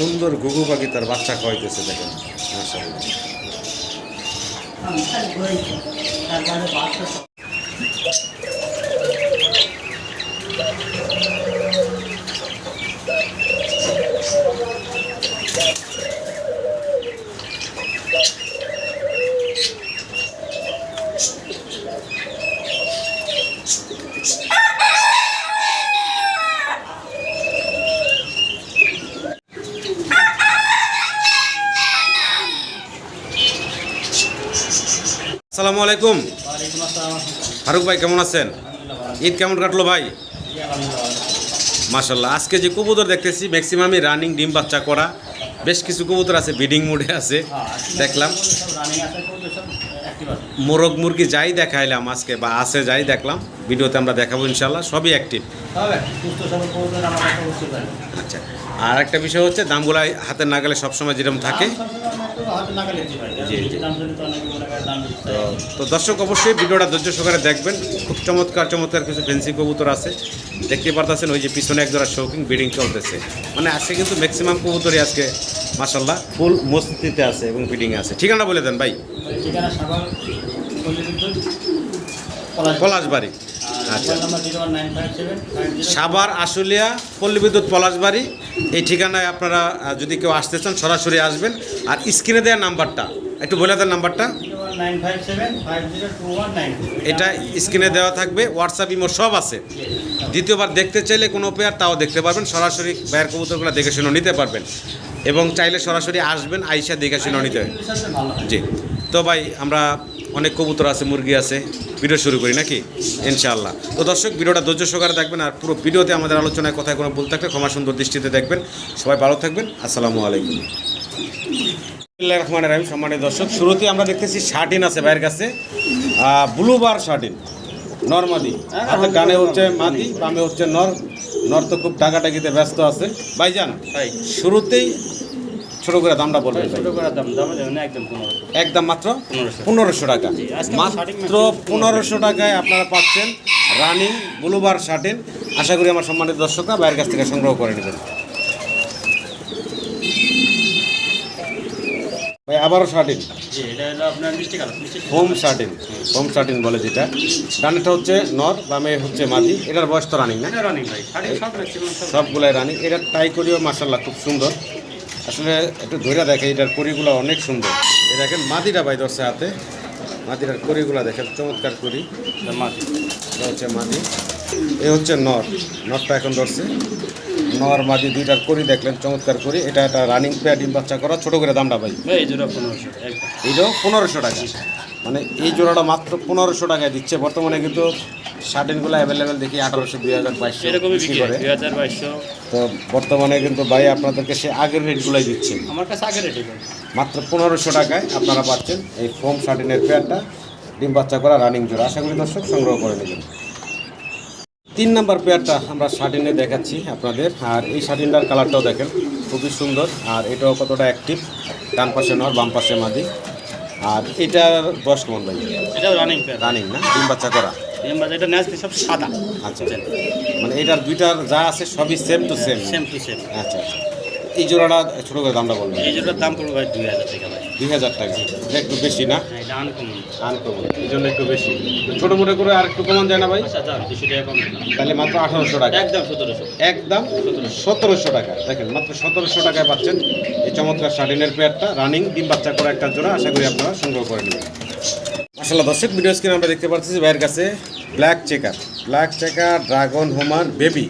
সুন্দর ঘুঘু পাখি তার বাচ্চা খাওয়াইতেছে দেখেন মাশাআল্লাহ। আসসালামু আলাইকুম। ফারুক ভাই কেমন আছেন? ঈদ কেমন কাটলো ভাই? মাশাল্লাহ আজকে যে কবুতর দেখতেছি ম্যাক্সিমামই রানিং ডিম বাচ্চা করা। বেশ কিছু কবুতর আছে বিডিং মুডে আছে। দেখলাম। অ্যাক্টিভ আছে মোরগ মুরগি যাই দেখাইলাম আজকে বা আছে যাই দেখলাম। ভিডিওতে আমরা দেখাবো ইনশাল্লাহ সবই অ্যাক্টিভ আচ্ছা। আর একটা বিষয় হচ্ছে দামগুলো হাতের নাগালে সবসময় যেরকম থাকে। জি, জি। তো তো দর্শক অবশ্যই ভিডিওটা ধৈর্য সহকারে দেখবেন। খুব চমৎকার চমৎকার কিছু ফেন্সি কবুতর আছে। দেখতে পারতেছেন ওই যে পিছনে একজোড়া শৌকিং ব্রিডিং চলতেছে। মানে আজকে কিন্তু ম্যাক্সিমাম কবুতরই আজকে মাসাল্লাহ ফুল মস্তিতে আছে এবং ব্রিডিং আছে। ঠিকানা বলে দেন ভাই। ঠিকানা পলাশবাড়ি। আচ্ছা। সাবার আশুলিয়া পল্লী বিদ্যুৎ পলাশবাড়ি, এই ঠিকানায় আপনারা যদি কেউ আসতে চান, সরাসরি আসবেন। আর স্ক্রিনে দেওয়া নাম্বারটা, একটু বলে দেন নাম্বারটা। এটা স্ক্রিনে দেওয়া থাকবে, হোয়াটসঅ্যাপ, ইমো সব আছে। দ্বিতীয়বার দেখতে চাইলে কোনো পেয়ার তাও দেখতে পারবেন, সরাসরি ব্যয়ের কবুতরগুলো দেখে শুনে নিতে পারবেন। এবং চাইলে সরাসরি আসবেন, আইসা দেখে শুনে নিতে। জি। তো ভাই, আমরা অনেক কবুতর আছে মুরগি আছে ভিডিও শুরু করি নাকি? ইনশাআল্লাহ। তো দর্শক ভিডিওটা ধৈর্য সহকারে দেখবেন আর পুরো ভিডিওতে আমাদের আলোচনায় কথায় কোনো ভুল থাকলে ক্ষমা সুন্দর দৃষ্টিতে দেখবেন। সবাই ভালো থাকবেন। আসসালামু আলাইকুম। রহমান রাহিম। সম্মানিত দর্শক শুরুতেই আমরা দেখতেছি শার্টিন আছে ভাইয়ের কাছে। ব্লু বার শার্টিন নর্মাদি। হাতে ডানে হচ্ছে মাদি বামে হচ্ছে নর। নর তো খুব টাকাটাকিতে ব্যস্ত আছে। ভাইজান ভাই। শুরুতেই ছোট করে দামটা বলবেন ছোট করে দাম দাম একদম পনেরোশো। একদম মাত্র পনেরোশো। টাকা। মাত্র পনেরোশো টাকায় আপনারা পাচ্ছেন রানিং ব্লুবার শার্টিন আশা করি আমার সম্মানিত দর্শকরা বাইরের কাছ থেকে সংগ্রহ করে নেবেন। ভাই আবারও satin? Home satin. Home satin বলে যেটা। ডানেটা হচ্ছে নর বামে হচ্ছে মাদি। এটার বয়স তো রানিং না? সবগুলাই রানিং। এটা ট্রাই করিও মাসাল্লাহ খুব সুন্দর। আসলে একটু ধৈর্য দেখে এটার করিগুলো অনেক সুন্দর। এ দেখেন মাদিটা ভাই ধরছে হাতে। মাদিটার করিগুলো দেখেন চমৎকার করি মাটি এটা হচ্ছে মাদি। এ হচ্ছে নর। নরটা এখন ধরছে। নর মাদি দুইটার করি দেখলেন চমৎকার করি এটা একটা রানিং পেয়ার ডিম বাচ্চা করা ছোটো করে দামটা ভাই। এই জন্য পনেরোশো একদম এইটাও পনেরোশো টাকা। মানে এই জোড়াটা মাত্র পনেরোশো টাকায় দিচ্ছে। বর্তমানে কিন্তু শার্টিনগুলো অ্যাভেলেবেল দেখি আঠারোশো দুই হাজার বাইশশো বিক্রি করে। তো বর্তমানে কিন্তু ভাই আপনাদেরকে সে আগের রেটগুলোই দিচ্ছে। আমার কাছে আগে রেটে মাত্র পনেরোশো টাকায় আপনারা পাচ্ছেন এই ফোম শার্টিনের পেয়ারটা ডিম বাচ্চা করা রানিং জোড়া। আশা করি দর্শক সংগ্রহ করে নেবেন। তিন নাম্বার পেয়ারটা আমরা শার্টিনে দেখাচ্ছি আপনাদের। আর এই শার্টিনটার কালারটাও দেখেন খুবই সুন্দর। আর এটাও কতটা অ্যাক্টিভ ডান পাশে নর বাম পাশে মাদি। আর এটা বয়স কেমন ভাই? এটা রানিং রানিং না? ডিম বাচ্চা করা? ডিম বাচ্চা এটা ন্যাচ সব সাদা। আচ্ছা। মানে এটার দুইটার যা আছে সবই same two same same two same আচ্ছা আচ্ছা। এই জোড়াটা ছোট করে দামটা বলবেন। এই জোড়ার দাম পড়বে ভাই দুই হাজার টাকা দুই হাজার টাকা। এটা একটু বেশি না? হ্যাঁ আনকমন আনকমন এই জন্য একটু বেশি। ছোটো মোটো করে আর একটু কমান যায় না ভাই? আচ্ছা তাহলে মাত্র আঠারোশো টাকা। একদম সতেরোশো। একদম সতেরোশো। টাকা। দেখেন মাত্র সতেরোশো টাকায় পাচ্ছেন এই চমৎকার শার্টিনের পেয়ারটা রানিং ডিম বাচ্চা করা একটা জোড়া। আশা করি আপনারা সংগ্রহ করে নেবেন। আসলে দর্শক ভিডিও স্ক্রিনে আমরা দেখতে পাচ্ছি যে ভাইয়ের কাছে black checker black checker dragon homer baby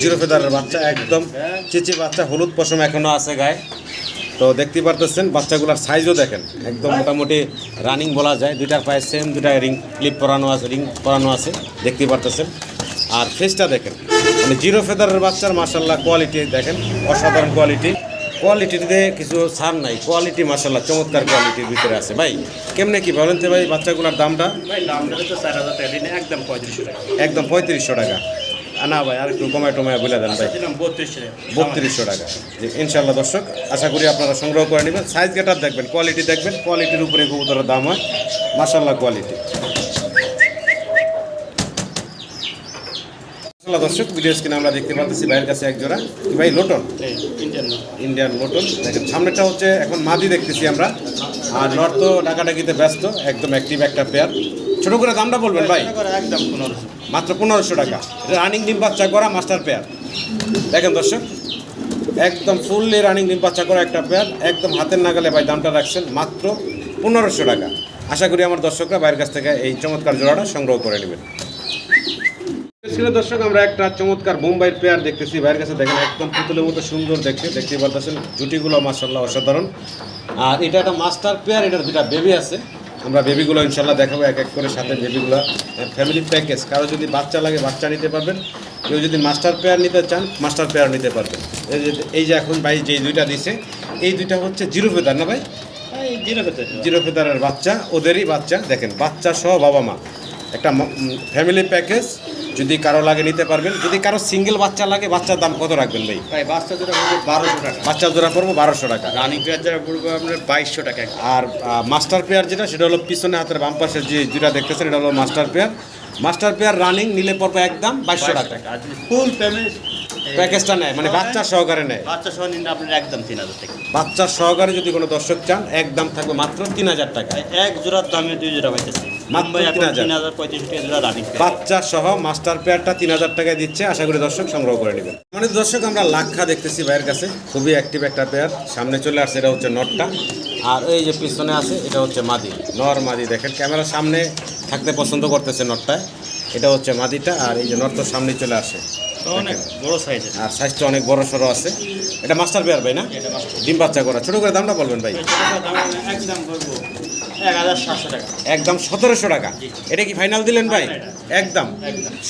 zero ফেদারের বাচ্চা একদম চিচি বাচ্চা হলুদ পশম এখনও আছে গায়ে। তো দেখতে পারতেছেন বাচ্চাগুলোর সাইজও দেখেন। একদম মোটামুটি রানিং বলা যায়। দুইটার পায়ে সেম দুটা রিং ক্লিপ পরানো আছে রিং পরানো আছে দেখতে পারতেছেন। আর ফেসটা দেখেন মানে জিরো ফেদারের বাচ্চার মার্শাল্লাহ কোয়ালিটি দেখেন অসাধারণ কোয়ালিটি কোয়ালিটিতে কিছু ছাড় নাই। কোয়ালিটি মার্শাল্লাহ চমৎকার কোয়ালিটির ভিতরে আছে। ভাই কেমনে কি বলেন তো ভাই বাচ্চাগুলোর দামটা? একদম পঁয়ত্রিশশো টাকা। একদম পঁয়ত্রিশশো টাকা। না ভাই আর একটু কমায় টমায় বলে দেন ভাই। দিলাম বত্রিশশো টাকা। ইনশাল্লাহ দর্শক আশা করি আপনারা সংগ্রহ করে নেবেন। সাইজ গেটার দেখবেন কোয়ালিটি দেখবেন কোয়ালিটির উপরে কবুতরের দাম হয়। মাসাল্লাহ কোয়ালিটি দর্শক ভিডিও স্ক্রিনে আমরা দেখতে পাচ্ছি ভাইয়ের কাছে এক জোড়া। কি ভাই লোটন ইন্ডিয়ান ইন্ডিয়ান লোটন দেখেন সামনেটা হচ্ছে এখন মাদি দেখতেছি আমরা। আর নর্থ ডাকাডাকিতে ব্যস্ত একদম অ্যাক্টিভ একটা পেয়ার ছোট করে দামটা বলবেন ভাই? একদম পনেরোশো। মাত্র পনেরোশো টাকা। রানিং ডিম বাচ্চা করা মাস্টার পেয়ার দেখেন দর্শক একদম ফুললি রানিং ডিম বাচ্চা করা একটা পেয়ার একদম হাতের নাগালে ভাই দামটা রাখছেন মাত্র পনেরোশো টাকা। আশা করি আমার দর্শকরা বাইরের কাছ থেকে এই চমৎকার জোড়াটা সংগ্রহ করে নেবেন। ছিল দর্শক আমরা একটা চমৎকার বোম্বাইয়ের পেয়ার দেখতেছি। বাইরের কাছে দেখেন একদম পুতুলের মতো সুন্দর দেখতে। দেখতে পারতেছেন জুটিগুলো মাসাল্লাহ অসাধারণ। আর এটা একটা মাস্টার পেয়ার এটার দুটা বেবি আছে। আমরা বেবিগুলো ইনশাল্লাহ দেখাবো এক এক করে সাথে বেবিগুলো ফ্যামিলি প্যাকেজ কারও যদি বাচ্চা লাগে বাচ্চা নিতে পারবেন। কেউ যদি মাস্টার পেয়ার নিতে চান মাস্টার পেয়ার নিতে পারবেন। এই যে এই যে এখন ভাই যে দুইটা দিছে এই দুইটা হচ্ছে জিরো ফেদার না ভাই? এই জিরো ফেদার। জিরো ফেদারের বাচ্চা ওদেরই বাচ্চা। দেখেন বাচ্চা সহ বাবা মা। একটা ফ্যামিলি প্যাকেজ যদি কারও লাগে নিতে পারবেন। যদি কারও সিঙ্গেল বাচ্চা লাগে বাচ্চার দাম কত রাখবেন ভাই? ভাই বাচ্চা যেটা পড়বে বারোশো টাকা। বাচ্চা জোড়া পড়ব বারোশো টাকা। রানিং পেয়ার যেটা পড়বে আপনার বাইশশো টাকা। আর মাস্টার পেয়ার যেটা সেটা হলো পিছনে হাতের বাম পাশের যে যেটা দেখতেছেন এটা হলো master pair master pair running নিলে পড়বে একদম বাইশশো টাকা। ফুল পেমেন্ট প্যাকেজটা নেয় মানে বাচ্চা সহকারে নেয়। বাচ্চা সহ নিলে আপনার একদম তিন হাজার টাকা। বাচ্চা সহকারে যদি কোনো দর্শক চান একদম থাকবে মাত্র তিন হাজার টাকা। এক জোড়ার দামে দুই জোড়া পাইতেছি। মাত্র মুম্বাই এখন 3000 তিন হাজার পঁয়ত্রিশ টাকা জোড়া রানিং বাচ্চা সহ মাস্টার পেয়ারটা তিন হাজার টাকায় দিচ্ছে আশা করি দর্শক সংগ্রহ করে নেবেন। মানে দর্শক আমরা লাক্ষা দেখতেছি ভাইয়ের কাছে। খুবই অ্যাক্টিভ একটা পেয়ার সামনে চলে আসছে এটা হচ্ছে নটটা। আর এই যে পিছনে আছে এটা হচ্ছে মাদি। নর মাদি দেখেন ক্যামেরার সামনে থাকতে পছন্দ করতেছে নটটায়। এটা হচ্ছে মাদিটা আর এই যে নট তো সামনে চলে আসে। অনেক বড় সাইজের আর সাইজটা অনেক বড় সড়ো আছে। এটা মাস্টার পেয়ার ভাই না? ডিম বাচ্চা করা। ছোটো করে দামটা বলবেন ভাই। একদম একদম সতেরোশো টাকা। এটা কি ফাইনাল দিলেন ভাই? একদম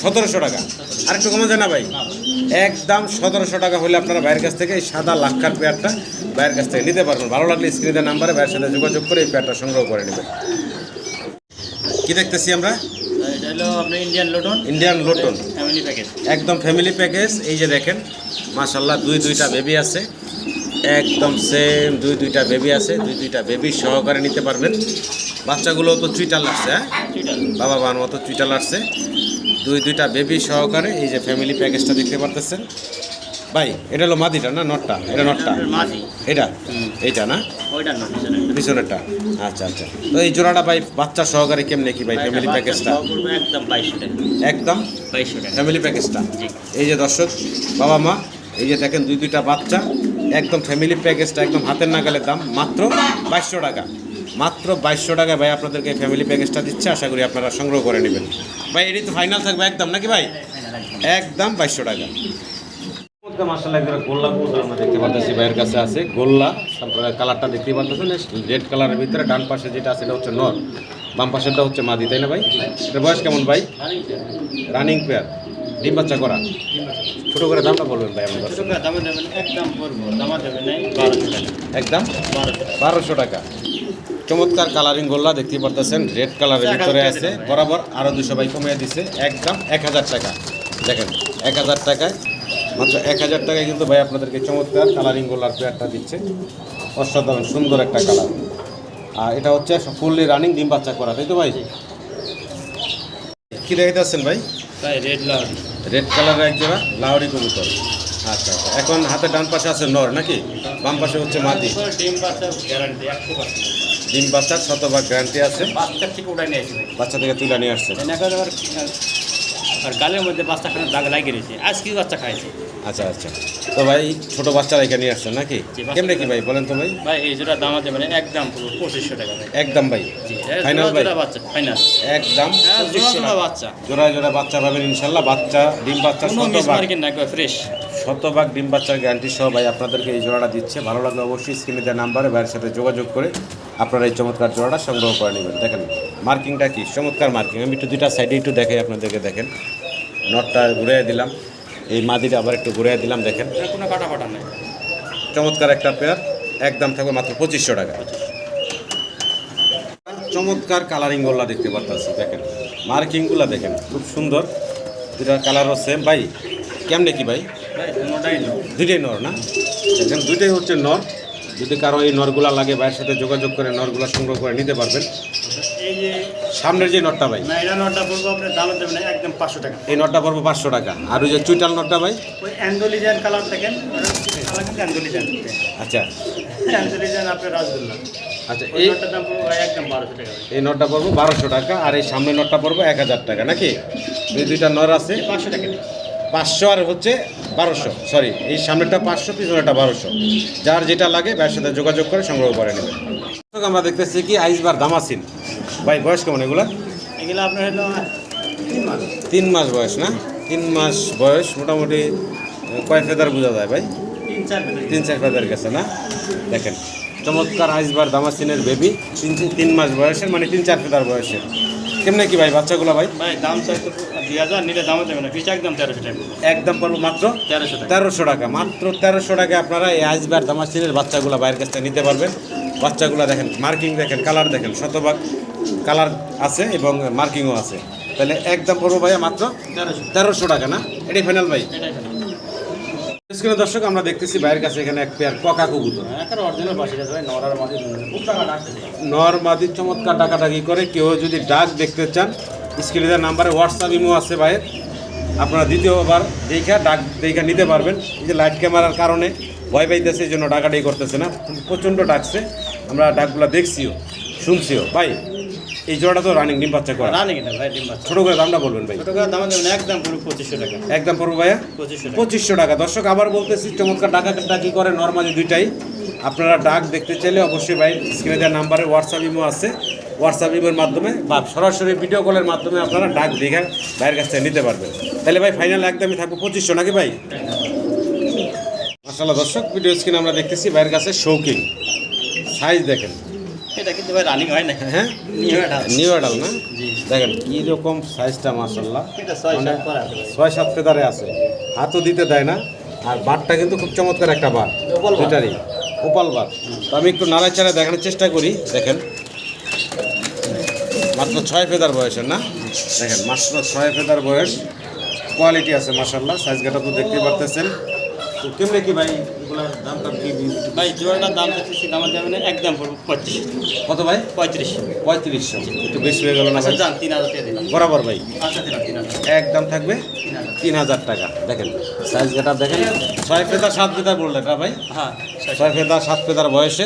সতেরোশো টাকা। আর একটু কমে যায় না ভাই? একদম সতেরোশো টাকা হলে আপনারা বাইরের কাছ থেকে এই সাদা লাক্ষার পেয়ারটা বাইরের কাছ থেকে নিতে পারবেন। ভালো লাগলে স্ক্রিনের নাম্বারে বাইরের সাথে যোগাযোগ করে এই পেয়ারটা সংগ্রহ করে নেবেন। কি দেখতেছি আমরা? Indian Lotan Indian Lotan family package একদম ফ্যামিলি প্যাকেজ এই যে দেখেন মাশাল্লাহ দুই দুইটা বেবি আছে। একদম সেম দুই দুইটা বেবি আছে দুই দুইটা বেবি সহকারে নিতে পারবেন। বাচ্চাগুলো তো চুইটাল লাগছে হ্যাঁ? বাবা বান মতো চুইটাল আসছে দুই দুইটা বেবি সহকারে এই যে ফ্যামিলি প্যাকেজটা দেখতে পারতেছেন। ভাই এটা হলো মাদিটা না নটটা? এটা নটটা? এটা এইটা না? পিছনেরটা। আচ্ছা আচ্ছা। তো এই জোড়াটা ভাই বাচ্চা সহকারে কেমনে কি ভাই ফ্যামিলি প্যাকেজটা একদম একদম? ফ্যামিলি প্যাকেজটা এই যে দর্শক বাবা মা এই যে দেখেন দুই দুইটা বাচ্চা। একদম ফ্যামিলি প্যাকেজটা একদম হাতের নাগালের দাম, মাত্র বাইশশো টাকা। মাত্র বাইশশো টাকায় ভাই আপনাদেরকে ফ্যামিলি প্যাকেজটা দিচ্ছে, আশা করি আপনারা সংগ্রহ করে নেবেন। ভাই এটি তো ফাইনাল থাকবে একদম, নাকি ভাই? একদম বাইশশো টাকা। গোল্লা আমরা দেখতে পাচ্ছি ভাইয়ের কাছে আছে গোল্লা। কালারটা দেখতে রেড কালারের ভিতরে ডান পাশে যেটা আছে হচ্ছে নর। পাশেরটা হচ্ছে মাদি, তাই না ভাই? বয়স কেমন ভাই? রানিং পেয়ার ডিম বাচ্চা করা? ছোট করে দামটা বলবেন ভাই আমার একদম বারোশো টাকা। একদম? বারোশো। টাকা। চমৎকার কালারিং গোল্লা দেখতে পারতেছেন রেড কালারের ভিতরে আছে। বরাবর আরও দুশো ভাই কমিয়ে দিছে। একদম এক হাজার টাকা। দেখেন এক হাজার টাকায় মাত্র এক হাজার টাকায় কিন্তু ভাই আপনাদেরকে চমৎকার কালারিং গোল্লার পেয়ারটা দিচ্ছে। অসাধারণ সুন্দর একটা কালার আর এটা হচ্ছে ফুললি রানিং ডিম বাচ্চা করা তাই তো ভাই? কী দেখাইতেছেন ভাই? তাই রেড লাউড রেড কালারের এক জোড়া লাহরি কবুতর। আচ্ছা আচ্ছা। এখন হাতে ডান পাশে আছে নর নাকি? বাম পাশে হচ্ছে মাদি। ডিম বাচ্চার শতভাগ গ্যারান্টি আছে। বাচ্চা থেকে তুলে নিয়ে আসছে। আর গালের মধ্যে বাচ্চা খানে দাগ লাগিয়ে রয়েছে আজ কি বাচ্চা খাইছে। আচ্ছা আচ্ছা। তো ভাই ছোট বাচ্চারা এখানে নিয়ে আসছেন নাকি? কেমনে কি ভাই বলেন তো ভাই। ভাই এই জোড়া দাম আছে মানে একদম পুরো পঁচিশশো টাকা ভাই। একদম ভাই। Final ভাই? বাচ্চা ফাইনাল একদম হ্যাঁ জোড়া। বাচ্চা। জোড়া জোড়া বাচ্চা পাবেন ইনশাল্লাহ বাচ্চা ডিম বাচ্চা শতভাগ। ফ্রেশ শতভাগ ডিম বাচ্চার গ্যারান্টি সহ ভাই আপনাদেরকে এই জোড়াটা দিচ্ছে। ভালো লাগলে অবশ্যই স্ক্রিনে দেওয়া নাম্বারে ভাইয়ের সাথে যোগাযোগ করে আপনারা এই চমৎকার জোড়াটা সংগ্রহ করে নেবেন। দেখেন। মার্কিংটা কি? চমৎকার মার্কিং। আমি একটু দুইটা সাইডে একটু দেখাই আপনাদেরকে দেখেন। নটটা ঘুরিয়ে দিলাম। এই মাদিটা আবার একটু ঘুরিয়ে দিলাম দেখেন। কোনো কাটা ফাটা নাই। চমৎকার একটা পেয়ার। একদম থাকবে মাত্র পঁচিশশো টাকা। চমৎকার কালারিং গোল্লা দেখতে পাচ্ছি দেখেন। মার্কিংগুলো দেখেন খুব সুন্দর। দুটা কালারও সেম ভাই কেমনে কি ভাই? দুইটাই নর না? দেখেন দুইটাই হচ্ছে নর যদি কারও এই নরগুলা লাগে ভাইয়ের সাথে যোগাযোগ করে নরগুলা সংগ্রহ করে নিতে পারবেন। এই যে সামনের যে নটটা ভাই? না এটা নটা আপনার দেবেন না একদম পাঁচশো টাকা। এই নটটা পড়ব পাঁচশো টাকা। আর ওই যে চুইটাল নটটা ভাই? আচ্ছা। আচ্ছা এই দাম পড়ব একদম বারোশো টাকা এই নটটা পড়ব বারোশো টাকা আর এই সামনের নটটা পড়ব এক হাজার টাকা নাকি? দুই দুইটা নর আছে। পাঁচশো টাকা। পাঁচশো আর হচ্ছে বারোশো। সরি এই সামনেরটা পাঁচশো পিছনেরটা বারোশো। যার যেটা লাগে ভাইয়ের সাথে যোগাযোগ করে সংগ্রহ করে দর্শক, আমরা দেখতেছি কি আইসবার দামাসিন। ভাই বয়স কেমন এগুলা? এগুলো আপনার হলো তিন মাস। তিন মাস বয়স না? তিন মাস বয়স মোটামুটি কয় ফেদার বোঝা যায় ভাই? তিন চার তিন চার ফেদার গেছে না? দেখেন চমৎকার আইসবার দামাসিনের বেবি তিন তিন মাস বয়সের মানে তিন চার ফেদার বয়সের। কেমনে কি ভাই বাচ্চাগুলো ভাই? ভাই দাম চাই তো দুই হাজার নিলে দামও দেবে না। পিছু একদম তেরোশো টাকা। একদম পড়ব মাত্র তেরোশো টাকা। তেরোশো টাকা। মাত্র তেরোশো টাকা আপনারা এই আইসবার দামাসিনের বাচ্চাগুলো বাইরের কাছ থেকে নিতে পারবেন। বাচ্চাগুলো দেখেন মার্কিং দেখেন কালার দেখেন শতভাগ কালার আছে এবং মার্কিংও আছে। তাহলে একদম পড়ব ভাইয়া মাত্র তেরোশো। টাকা না? এটাই ফাইনাল ভাই। স্ক্রিনে দর্শক আমরা দেখতেছি বাইরের কাছে এখানে এক পেয়ার ককা কবুতর। ডাকতেছে। নর মাদি চমৎকার ডাকাডাকি করে। কেউ যদি ডাক দেখতে চান স্ক্রিনে দেওয়ার নাম্বারে হোয়াটসঅ্যাপ ইমো আছে ভাইয়ের। আপনারা দ্বিতীয়বার দেখা ডাক দেখা নিতে পারবেন। এই যে লাইট ক্যামেরার কারণে ভয় পাইতেছে এই জন্য ডাকাডাকি করতেছে না। প্রচণ্ড ডাকছে। আমরা ডাকগুলো দেখছিও শুনছিও। ভাই এই জোড়াটা তো রানিং ডিম বাচ্চা করা। রানিং কিনা ভাই ডিম বাচ্চা। ছোটো করে দামটা বলবেন ভাই। ছোটো করে দাম দেবেন একদম পুরো পঁচিশশো টাকা। একদম পড়ব ভাইয়া? পঁচিশশো টাকা। পঁচিশশো টাকা। দর্শক আবার বলতেছি চমৎকার ডাকা ডাকি করে নর্মালি দুইটাই। আপনারা ডাক দেখতে চাইলে অবশ্যই ভাই স্ক্রিনে দেওয়ার নাম্বারে হোয়াটসঅ্যাপ ইমো আছে। হোয়াটসঅ্যাপ ইমের মাধ্যমে বা সরাসরি ভিডিও কলের মাধ্যমে আপনারা ডাক দেখে ভাইয়ের কাছ থেকে নিতে পারবেন। তাহলে ভাই ফাইনাল একদমই থাকব পঁচিশশো নাকি ভাই? মাসাল্লাহ দর্শক ভিডিও স্ক্রিনে আমরা দেখতেছি ভাইয়ের কাছে শৌকিং সাইজ দেখেন। এটা কিন্তু ভাই রানিং হয় না। হ্যাঁ? নিউ অ্যাডাল না? জি। দেখেন কীরকম সাইজটা মাসাল্লাহ ছয় মানে সাত ফেদারে আছে। হাতও দিতে দেয় না আর বারটা কিন্তু খুব চমৎকার একটা বার ওপাল বার। দুটারই ওপাল বার তো আমি একটু নাড়াচাড়া দেখানোর চেষ্টা করি দেখেন। মাত্র ছয় ফেদার বয়সের না? দেখেন, মাত্র ছয় ফেদার বয়স। কোয়ালিটি আছে মাসাল্লাহ সাইজ গাটা তো দেখতে পারতেছেন। তো কেমনে কি ভাই এগুলার দামটা কি ভাই জোড়াটার দাম দেখতেছি দাম দেবেন একদম পুরো পঁচিশ। কত ভাই? পঁয়ত্রিশশো পঁয়ত্রিশশো। একটু বেশি হয়ে গেল না আচ্ছা যান তিন হাজার টাকা দিলাম। বরাবর ভাই? আচ্ছা তিন হাজার। একদম থাকবে? তিন হাজার। টাকা। দেখেন সাইজ গাটা দেখেন ছয় ফেদার সাত ফেদার বললেন না ভাই? হ্যাঁ ছয় ফেদার সাত ফেদার বয়সে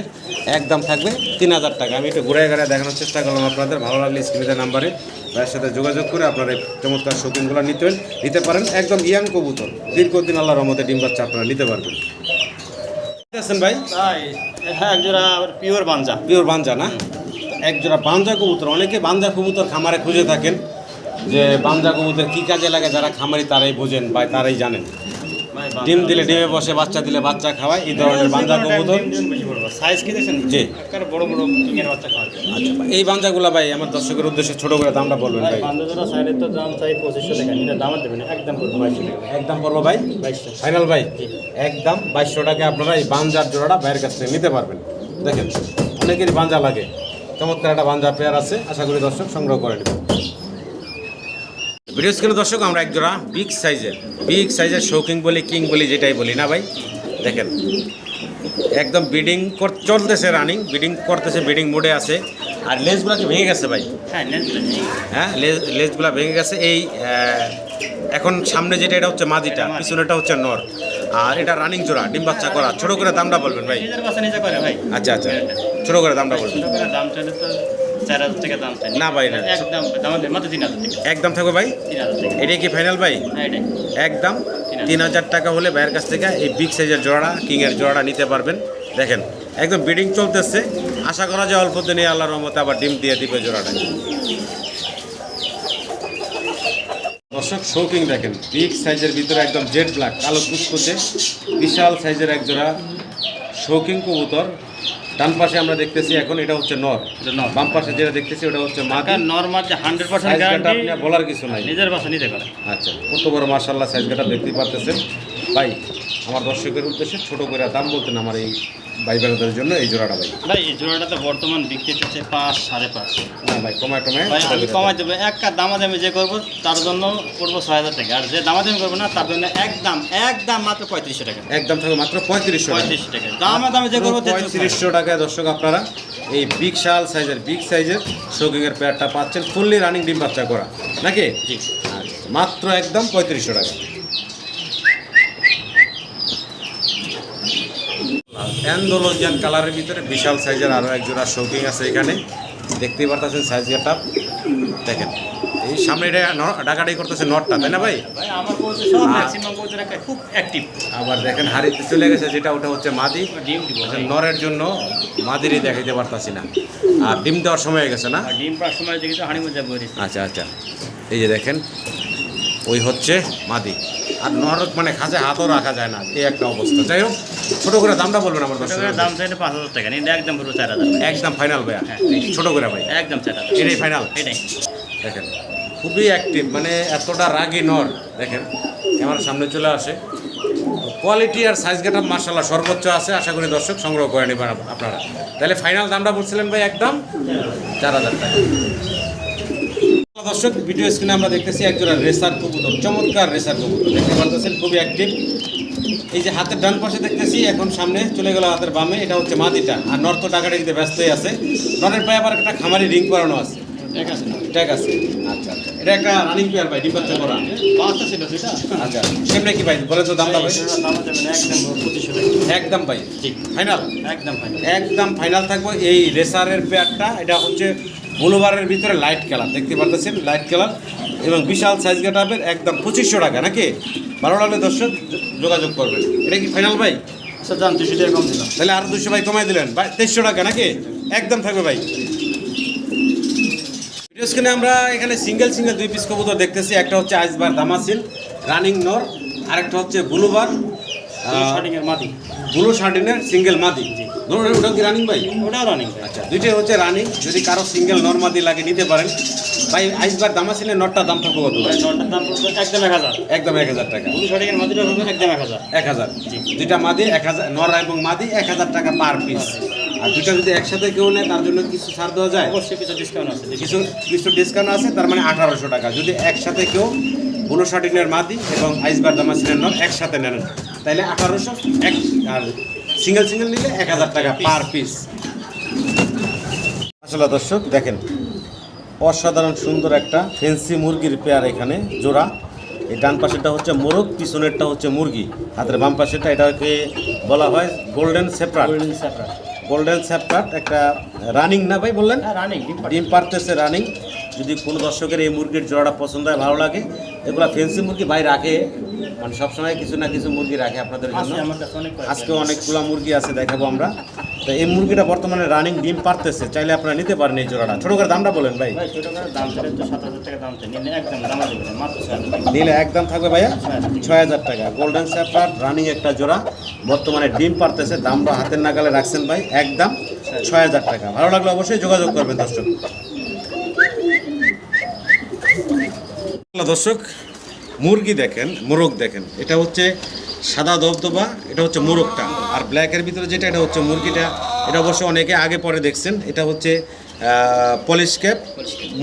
একদম থাকবে তিন হাজার টাকা। আমি একটু ঘুরে ঘুরে দেখানোর চেষ্টা করলাম আপনাদের ভালো লাগলে স্ক্রিনের নাম্বারে ভাইয়ের সাথে যোগাযোগ করে আপনারা এই চমৎকার শৌখিনগুলো নিতে নিতে পারেন। একদম ইয়াং কবুতর। দীর্ঘদিন আল্লাহ রহমতে ডিম বাচ্চা আপনারা নিতে পারবেন। আছেন ভাই? হ্যাঁ একজোড়া পিওর বাঞ্জা। পিওর বাঞ্জা না? একজোড়া বাঞ্জা কবুতর। অনেকে বাঞ্জা কবুতর খামারে খুঁজে থাকেন যে বাঞ্জা কবুতর কী কাজে লাগে যারা খামারি তারাই বোঝেন বা তারাই জানেন। ডিম দিলে ডিমে বসে, বাচ্চা দিলে বাচ্চা খাওয়ায়, এই ধরনের বাঞ্জা কবুতর। আচ্ছা এই বাঞ্জাগুলা ভাই, আমার দর্শকের উদ্দেশ্যে ছোট করে দামটা বলবেন, ভাই। একদম টাকা একদম ভাই। ফাইনাল, ভাই। একদম বাইশশো টাকা আপনারা এই বাঞ্জার জোড়াটা ভাইয়ের কাছ থেকে নিতে পারবেন। দেখেন, অনেকেরই বাঞ্জা লাগে। চমৎকার একটা বাঞ্জা পেয়ার আছে। আশা করি দর্শক সংগ্রহ করে নেবেন। ভিডিও স্ক্রিনে দর্শক আমরা এক জোড়া বিগ সাইজের বিগ সাইজের শৌকিং বলি কিং বলি যেটাই বলি না ভাই? দেখেন একদম বিডিং চলতেছে রানিং বিডিং করতেছে বিডিং মোডে আছে। আর লেজগুলো কি ভেঙে গেছে ভাই? হ্যাঁ হ্যাঁ লেজ লেজগুলো ভেঙে গেছে। এই এখন সামনে যেটা এটা হচ্ছে মাদিটা পিছনেটা হচ্ছে নর। আর এটা রানিং জোড়া ডিম বাচ্চা করা। ছোট করে দামটা বলবেন ভাই? আচ্ছা আচ্ছা। ছোট করে দামটা বলবেন। চার হাজার টাকা দাম চাই। না ভাই, না। একদম দাম মাত্র তিন হাজার টাকা। একদম থাকবে ভাই? তিন হাজার টাকা। এটাই কি ফাইনাল ভাই? হ্যাঁ এটাই। একদম? তিন হাজার টাকা। হলে ভাইয়ের কাছ থেকে এই বিগ সাইজের জোড়া কিংয়ের জোড়াটা নিতে পারবেন। দেখেন একদম বিডিং চলতেছে। আশা করা যায় অল্প দিনে আল্লাহর রহমতে আবার ডিম দিয়ে দিবে জোড়াটা। দর্শক শৌকিং দেখেন বিগ সাইজের ভিতরে একদম জেড ব্ল্যাক কালো কুচকুচে বিশাল সাইজের এক জোড়া শৌকিং কবুতর। ডান পাশে আমরা দেখতেছি এখন এটা হচ্ছে নর। বাম পাশে যেটা দেখতেছি ওটা হচ্ছে মাকা নর মাঝে হান্ড্রেড পার্সেন্ট আপনি বলার কিছু নাই। নিজের বাসা নিজে করে আচ্ছা কত বড় মার্শাল্লাহ সাইজ গাটা দেখতেই পারতেছেন। ভাই আমার দর্শকের উদ্দেশ্যে ছোট করে দাম বলতেন আমার এই ভাই বেড়াদের জন্য এই জোড়াটা ভাই। ভাই এই জোড়াটা তো বর্তমান বিক্রি হচ্ছে পাঁচ সাড়ে পাঁচ। না ভাই কমায় টমায় ভাই আমি কমাই দেবো এক কাপ দামাদামি যে করব তার জন্য করব ছয় হাজার টাকা। আর যে দামাদামি করব না তার জন্য একদম একদম মাত্র পঁয়ত্রিশশো টাকা। একদম থাকবে মাত্র পঁয়ত্রিশশো টাকা। পঁয়ত্রিশশো টাকা। দামাদামি যে করব পঁয়ত্রিশশো টাকায় দর্শক আপনারা এই বিগ শাল সাইজের বিগ সাইজের শৌকিংয়ের প্যাডটা পাচ্ছেন ফুললি রানিং ডিম বাচ্চা করা। নাকি? জি। আচ্ছা, মাত্র একদম পঁয়ত্রিশশো টাকা। অ্যান্ডোলজিয়ান কালারের ভিতরে বিশাল সাইজের আরও এক জোড়া শৌকিং আছে এখানে। দেখতেই পারতেছেন সাইজ গেটআপ দেখেন এই সামনে ডাকাডাকি করতেছে নটটা তাই না ভাই? খুব অ্যাক্টিভ আবার দেখেন হাড়িতে চলে গেছে যেটা ওটা হচ্ছে মাদি। নরের জন্য মাদিরই দেখাইতে পারতাছি না। আর ডিম দেওয়ার সময় হয়ে গেছে না? ডিম পাওয়ার সময় আচ্ছা আচ্ছা। এই যে দেখেন ওই হচ্ছে মাদি। আর নরক মানে খাঁচে হাতও রাখা যায় না এই একটা অবস্থা। যাই হোক ছোটো করে দামটা বলবেন আমার দর্শক দাম চাইলে পাঁচ হাজার টাকা নিলে একদম পুরো চার হাজার একদম ফাইনাল ভাইয়া। ছোট করে ভাই। একদম চার হাজার এটাই ফাইনাল এটাই। দেখেন খুবই অ্যাক্টিভ মানে এতটা রাগি নর। দেখেন আমার সামনে চলে আসে। কোয়ালিটি আর সাইজ গেটা মার্শাল্লাহ সর্বোচ্চ আছে আশা করি দর্শক সংগ্রহ করে নেবেন আপনারা। তাহলে ফাইনাল দামটা বলছিলেন ভাই একদম চার হাজার টাকা। দর্শক ভিডিও স্ক্রিনে আমরা দেখতেছি একজোড়া রেসার কবুতর চমৎকার রেসার কবুতর। দেখতে পারতেছেন খুবই অ্যাক্টিভ এই যে হাতের ডান পাশে দেখতেছি এখন সামনে চলে গেল হাতের বামে এটা হচ্ছে মাদিটা আর নর্থ টাকাটা কিন্তু ব্যস্তই আছে। নরের পায়ে আবার একটা খামারি রিং করানো আছে। আছে আচ্ছা আচ্ছা। এটা একটা রানিং পেয়ার ভাই ডিম বাচ্চা করা। পাঁচটা ছিল সেটা আচ্ছা কি ভাই? বলেন তো দামটা ভাই। একদম ভাই। ঠিক ফাইনাল একদম ফাইনাল একদম ফাইনাল থাকব। এই রেসারের পেয়ারটা এটা হচ্ছে ব্লুবারের ভিতরে লাইট কালার দেখতে পারতেছেন? লাইট কালার এবং বিশাল সাইজ গেটাপের একদম পঁচিশশো টাকা নাকি? ভালো লাগলে দর্শক? যোগাযোগ করবেন এটা কি ফাইনাল ভাই? আচ্ছা যান দুশো টাকা কম দিলাম। তাহলে আরও দুশো ভাই কমাই দিলেন। ভাই তেইশশো টাকা নাকি? একদম থাকবে ভাই। ভিডিও স্ক্রিনে আমরা এখানে সিঙ্গেল সিঙ্গেল দুই পিস কবুতর দেখতেছি। একটা হচ্ছে আইসবার দামাসিল রানিং নর আরেকটা হচ্ছে ব্লুবার শার্টিং এর মাটি ব্লু শার্টিনের সিঙ্গেল মাদি। ওটা কি রানিং ভাই? ওটাও রানিং আচ্ছা দুইটাই হচ্ছে রানিং যদি কারও সিঙ্গেল নর মাদি লাগে নিতে পারেন। ভাই আইসবার দামাসিলের নটটার দাম থাকবে কত? ভাই দাম একদম এক হাজার। একদম এক হাজার টাকা। এর মাটিটা পড়বে একদম এক হাজার। এক হাজার। দুইটা মাদি এক হাজার নর এবং মাদি এক হাজার টাকা পার পিস আর দুইটা যদি একসাথে কেউ নেয় তার জন্য কিছু ছাড় দেওয়া যায়? অবশ্যই কিছু ডিসকাউন্ট আছে কিছু কিছু ডিসকাউন্ট আছে তার মানে আঠারোশো টাকা। যদি একসাথে কেউ শার্টিনের মাদি এবং আইসবার দামাসিনের নর একসাথে নেন। তাহলে আঠারোশো এক আর সিঙ্গেল সিঙ্গেল নিলে এক হাজার টাকা পার পিস আসলে দর্শক দেখেন। অসাধারণ সুন্দর একটা ফেন্সি মুরগির পেয়ার এখানে জোড়া। এই ডান পাশেরটা হচ্ছে মোরগ পিছনেরটা হচ্ছে মুরগি। হাতের বাম পাশেরটা এটাকে বলা হয় গোল্ডেন সেপ্রাট গোল্ডেন সেপ্রাট গোল্ডেন সেপ্রাট একটা রানিং না ভাই বললেন? হ্যাঁ রানিং পাটি ডিম পারতেছে রানিং যদি কোনো দর্শকের এই মুরগির জোড়াটা পছন্দ হয় ভালো লাগে এগুলো ফেন্সি মুরগি ভাই রাখে। মানে সবসময় কিছু না কিছু মুরগি রাখে আপনাদের জন্য। আজকে অনেকগুলো মুরগি আছে দেখাবো আমরা। তো এই মুরগিটা বর্তমানে রানিং ডিম পারতেছে। চাইলে আপনারা নিতে পারেন এই জোড়াটা। ছোটো করে দামটা বলেন ভাই। নিলে একদম থাকবে ভাইয়া? ছয় হাজার টাকা। গোল্ডেন স্যাপার রানিং একটা জোড়া। বর্তমানে ডিম পারতেছে। দামটা হাতের নাগালে রাখছেন ভাই একদম ছয় হাজার টাকা। ভালো লাগলে অবশ্যই যোগাযোগ করবেন দর্শক। দর্শক মুরগি দেখেন মোরগ দেখেন। এটা হচ্ছে সাদা দবদবা এটা হচ্ছে মোরগটা। আর ব্ল্যাকের ভিতরে যেটা এটা হচ্ছে মুরগিটা। এটা অবশ্য অনেকে আগে পরে দেখছেন। এটা হচ্ছে পলিশ ক্যাপ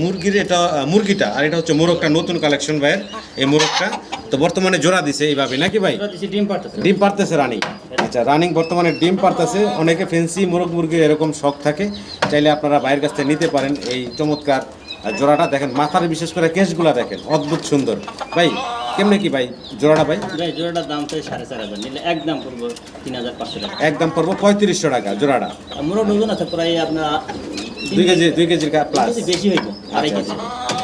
মুরগির এটা মুরগিটা আর এটা হচ্ছে মোরগটা নতুন কালেকশন ভাইয়ের এই মোরগটা। তো বর্তমানে জোড়া দিছে এইভাবে নাকি ভাই? ডিম পারতেছে ডিম পারতেছে রানিং। আচ্ছা রানিং বর্তমানে ডিম পারতেছে অনেকে ফেন্সি মোরগ মুরগির এরকম শখ থাকে। চাইলে আপনারা বাইরের কাছ থেকে নিতে পারেন। এই চমৎকার জোড়াটা দেখেন মাথার বিশেষ করে কেসগুলা দেখেন অদ্ভুত সুন্দর। ভাই কেমনে কি ভাই জোড়াটা ভাই? ভাই জোড়াটার দাম তো সাড়ে চার হাজার নিলে একদম পড়ব তিন হাজার পাঁচশো টাকা। একদম পড়ব পঁয়ত্রিশশো টাকা জোড়াটা। মোরগ ওজন আছে প্রায় আপনার দুই কেজি দুই কেজির প্লাস বেশি হইব আড়াই কেজি।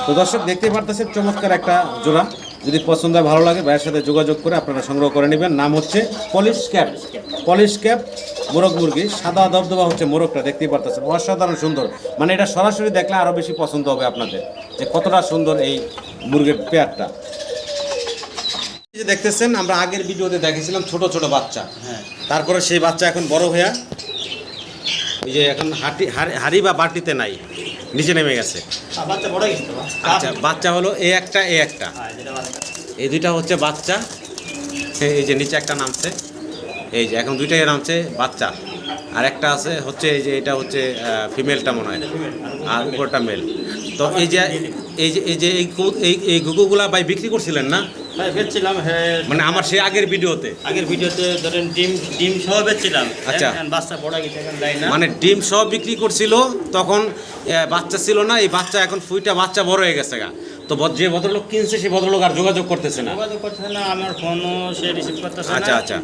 তো দর্শক দেখতে পারতেছেন চমৎকার একটা জোড়া। যদি পছন্দ হয় ভালো লাগে ভাইয়ের সাথে যোগাযোগ করে আপনারা সংগ্রহ করে নেবেন। নাম হচ্ছে পলিশ ক্যাপ। পলিশ ক্যাপ মোরগ মুরগি সাদা দবদবা হচ্ছে মোরগটা দেখতেই পারতেছেন। অসাধারণ সুন্দর। মানে এটা সরাসরি দেখলে আরও বেশি পছন্দ হবে আপনাদের যে কতটা সুন্দর এই মুরগির পেয়ারটা। যে দেখতেছেন আমরা আগের ভিডিওতে দেখেছিলাম ছোট ছোট বাচ্চা। হ্যাঁ। তারপরে সেই বাচ্চা এখন বড় হইয়া ওই যে এখন হাঁটি হাড়ি বা বাটিতে নাই। নিচে নেমে গেছে। আচ্ছা বাচ্চা হলো এ একটা এ একটা। এই দুইটা হচ্ছে বাচ্চা। এই যে নিচে একটা নামছে। এই যে এখন দুইটাই নামছে বাচ্চা। আর একটা আছে হচ্ছে এই যে এটা হচ্ছে ফিমেলটা মনে হয়। আর উপরটা মেল তো এই যে এই যে এই যে এই এই গুগুগুলা ভাই বিক্রি করছিলেন না? বেচছিলাম হ্যাঁ। মানে আমার সেই আগের ভিডিওতে? আগের ভিডিওতে ধরেন ডিম ডিম সহ বেচছিলাম। আচ্ছা। বাচ্চা পড়া গেছে এখন দেয় না। মানে ডিম সব বিক্রি করছিল তখন বাচ্চা ছিল না এই বাচ্চা এখন ফুইটা বাচ্চা বড় হয়ে গেছে গা। তো যে ভদ্রলোক কিনছে সেই ভদ্রলোক আর যোগাযোগ করতেছে না। যোগাযোগ করছে না আমার ফোনও সে রিসিভ করতেছে আচ্ছা আচ্ছা।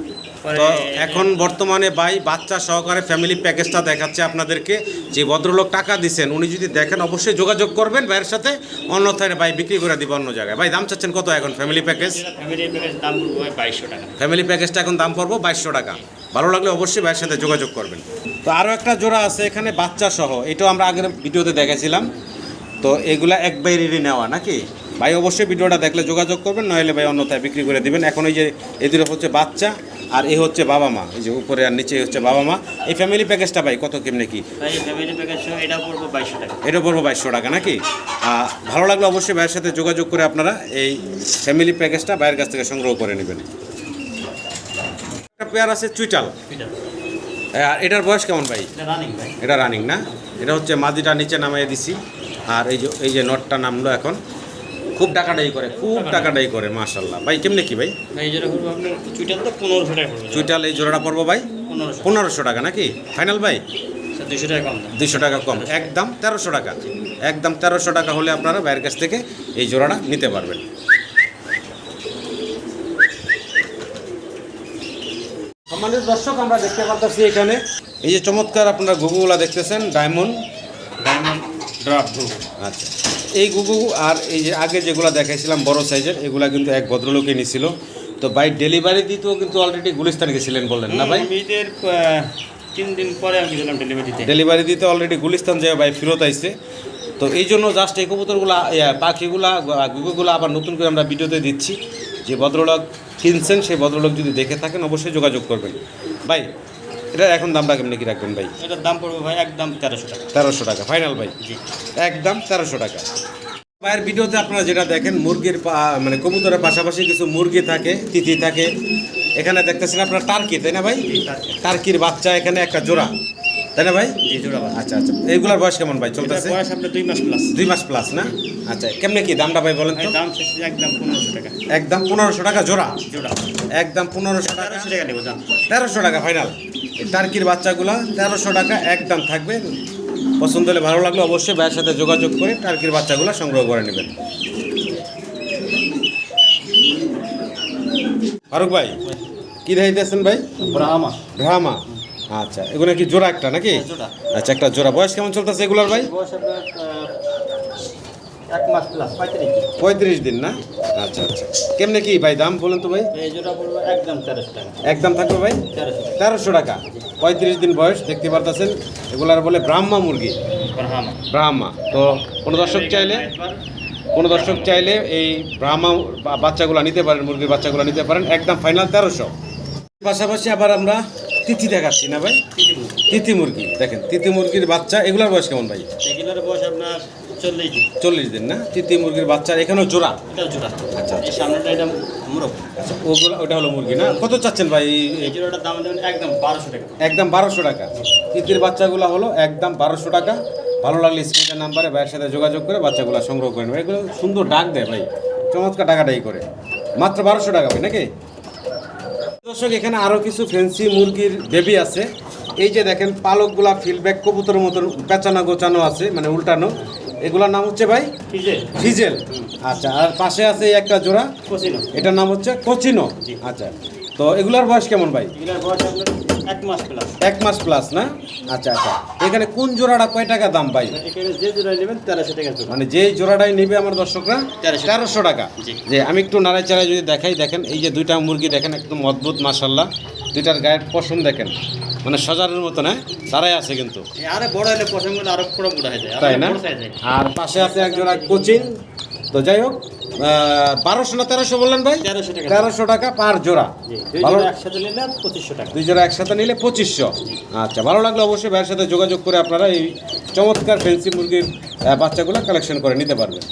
তো এখন বর্তমানে ভাই বাচ্চা সহকারে ফ্যামিলি প্যাকেজটা দেখাচ্ছে আপনাদেরকে। যে ভদ্রলোক টাকা দিচ্ছেন উনি যদি দেখেন অবশ্যই যোগাযোগ করবেন ভাইয়ের সাথে। অন্যথায় ভাই বিক্রি করে দিব অন্য জায়গায়। ভাই দাম চাচ্ছেন কত এখন ফ্যামিলি প্যাকেজ ফ্যামিলি প্যাকেজ দাম বাইশশো টাকা। ফ্যামিলি প্যাকেজটা এখন দাম পড়ব বাইশশো টাকা। ভালো লাগলে অবশ্যই ভাইয়ের সাথে যোগাযোগ করবেন। তো আরও একটা জোড়া আছে এখানে বাচ্চা সহ। এটাও আমরা আগের ভিডিওতে দেখেছিলাম তো এগুলা এক বাইরেরই নেওয়া নাকি? ভাই অবশ্যই ভিডিওটা দেখলে যোগাযোগ করবেন নইলে ভাই অন্যথায় বিক্রি করে দিবেন। এখন এই যে এই দুটো হচ্ছে বাচ্চা আর এই হচ্ছে বাবা মা। এই যে উপরে আর নিচে হচ্ছে বাবা মা। এই ফ্যামিলি প্যাকেজটা ভাই কত কেমনে কি? এটা পড়বে বাইশশো টাকা। নাকি? ভালো লাগলে অবশ্যই ভাইয়ের সাথে যোগাযোগ করে আপনারা এই ফ্যামিলি প্যাকেজটা ভাইয়ের কাছ থেকে সংগ্রহ করে নেবেন। একটা পেয়ার আছে চুইটাল। আর এটার বয়স কেমন ভাই? এটা রানিং ভাই। এটা রানিং না? এটা হচ্ছে মাদিটা নিচে নামিয়ে দিছি। আর এই যে এই যে নটটা নামলো এখন খুব টাকাটাই করে খুব টাকাটাই। করে মাশাল্লাহ ভাই কেমনে কি ভাই? চুইটাল এই জোড়াটা পড়ব ভাই? পনেরোশো। টাকা নাকি? ফাইনাল ভাই? দুশো টাকা কম টাকা কম। একদম তেরোশো টাকা। একদম তেরোশো টাকা হলে আপনারা বাইরের কাছ থেকে এই জোড়াটা নিতে পারবেন। সম্মানিত দর্শক আমরা দেখতে পারতেছি এখানে। এই যে চমৎকার আপনারা গুগুগুলা দেখতেছেন ডায়মন্ড। ডায়মন্ড ড্রাফট আচ্ছা। এই গুগু আর এই যে আগে যেগুলো দেখাইছিলাম বড় সাইজের এগুলা কিন্তু এক ভদ্রলোকে নিছিল। তো ভাই ডেলিভারি দিতেও কিন্তু অলরেডি গুলিস্তান গেছিলেন বললেন না ভাই? ঈদের তিন দিন পরে আমি গেছিলাম ডেলিভারিতে ডেলিভারি দিতে অলরেডি গুলিস্তান যায় ভাই ফেরত আইছে। তো এই জন্য জাস্ট এই কবুতরগুলো পাখিগুলা গুগুগুলো আবার নতুন করে আমরা ভিডিওতে দিচ্ছি। যে ভদ্রলোক কিনছেন সেই ভদ্রলোক যদি দেখে থাকেন অবশ্যই যোগাযোগ করবেন। ভাই এটা এখন দামটা কেমনি কি রাখবেন ভাই? এটার দাম পড়বে ভাই একদম তেরোশো টাকা। তেরোশো টাকা ফাইনাল ভাই? জি। একদম তেরোশো টাকা। ভাইয়ের ভিডিওতে আপনারা যেটা দেখেন মুরগির মানে কবুতরের পাশাপাশি কিছু মুরগি থাকে তিথি থাকে। এখানে দেখতেছেন আপনার টার্কি তাই না ভাই? টার্কির বাচ্চা এখানে একটা জোড়া তাই না ভাই? জোড়া আচ্ছা আচ্ছা। এইগুলার বয়স কেমন ভাই চলতেছে? বয়স আপনার দুই মাস প্লাস দুই মাস প্লাস না? আচ্ছা কেমনে কি দামটা ভাই বলেন তো? দাম একদম পনেরোশো টাকা। একদম পনেরোশো টাকা জোড়া? জোড়া। একদম পনেরোশো টাকা তেরোশো টাকা। নেব তেরোশো টাকা ফাইনাল টার্কির বাচ্চাগুলো তেরোশো টাকা একদম থাকবে। পছন্দ হলে ভালো লাগলে অবশ্যই ভাইয়ের সাথে যোগাযোগ করে টার্কির বাচ্চাগুলো সংগ্রহ করে নেবেন। ফারুক ভাই কি দেখাইতেছেন ভাই? ব্রাহ্মা। ড্রামা আচ্ছা এগুলো কি জোড়া একটা নাকি? আচ্ছা একটা জোড়া। বয়স কেমন চলতেছে এগুলোর ভাই? এক মাস প্লাস পঁয়ত্রিশ পঁয়ত্রিশ দিন না? আচ্ছা আচ্ছা। কেমনে কি ভাই দাম বলেন তো ভাই? এই জোড়া পড়বে একদম তেরোশো টাকা। একদম থাকবে ভাই? তেরোশো টাকা। পঁয়ত্রিশ দিন বয়স দেখতে পারতেছেন? এগুলার বলে ব্রাহ্মা মুরগি। ব্রাহ্মা। তো কোনো দর্শক চাইলে কোনো দর্শক চাইলে এই ব্রাহ্মা বাচ্চাগুলো নিতে পারেন মুরগির বাচ্চাগুলো নিতে পারেন। একদম ফাইনাল তেরোশো। পাশাপাশি আবার আমরা তিথি দেখাচ্ছি না ভাই? তিথি মুরগি। দেখেন তিথি মুরগির বাচ্চা এগুলার বয়স কেমন ভাই? এগুলোর বয়স আপনার চল্লিশ দিন। চল্লিশ দিন না? তিথি মুরগির বাচ্চা এখানেও জোড়া? এটাও জোড়া। আচ্ছা, এই সামনেটা এটা মুরগ আচ্ছা ওগুলো ওটা হলো মুরগি না? কত চাচ্ছেন ভাই? এই- এই জোড়াটার দাম দেবেন একদম বারোশো টাকা। একদম বারোশো টাকা। বাচ্চাগুলো হলো একদম বারোশো টাকা। ভালো লাগলে স্ক্রিনের নাম্বারে ভাইয়ের সাথে যোগাযোগ করে বাচ্চাগুলো সংগ্রহ করে নেবে এগুলো সুন্দর ডাক দেয় ভাই। চমৎকার টাকাটাই করে। মাত্র বারোশো টাকা ভাই নাকি? দর্শক এখানে আরও কিছু ফেন্সি মুরগির বেবি আছে। এই যে দেখেন পালকগুলা ফিলব্যাক কবুতরের মতন পেঁচানো গোচানো আছে মানে উল্টানো। এগুলোর নাম হচ্ছে ভাই? ফিজে ফিজেল। আচ্ছা আর পাশে আছে একটা জোড়া? এটার নাম হচ্ছে কচিনো। আচ্ছা তো এগুলার বয়স কেমন ভাই? এগুলার বয়স এক মাস প্লাস এক মাস প্লাস না? আচ্ছা আচ্ছা। এখানে কোন জোড়াটা কয় টাকা দাম ভাই? এখানে যে জোড়া নেবেন তেরোশো টাকা মানে যে জোড়াটাই নিবে আমার দর্শকরা তেরোশো। টাকা। যে আমি একটু নাড়াই চাড়াই যদি দেখাই দেখেন এই যে দুইটা মুরগি দেখেন একদম অদ্ভুত মাসাল্লাহ দুইটার গায়ের পশম দেখেন। মানে সজারের মতো না? তারাই আছে কিন্তু। আরও বড় হলে পছন্দ আরও পুরো বুড়া হয়ে যায় আরও তাই না? বড় size। আর পাশে আছে এক জোড়া কোচিং তো যাই হোক বারোশো না তেরোশো বললেন ভাই? তেরোশো টাকা। তেরোশো টাকা পার জোড়া। ভালো একসাথে নিলে পঁচিশশো টাকা। দুই জোড়া একসাথে নিলে পঁচিশশো। আচ্ছা ভালো লাগলে অবশ্যই ভাইয়ের সাথে যোগাযোগ করে আপনারা এই চমৎকার ফেন্সি মুরগির বাচ্চাগুলো কালেকশন করে নিতে পারবেন।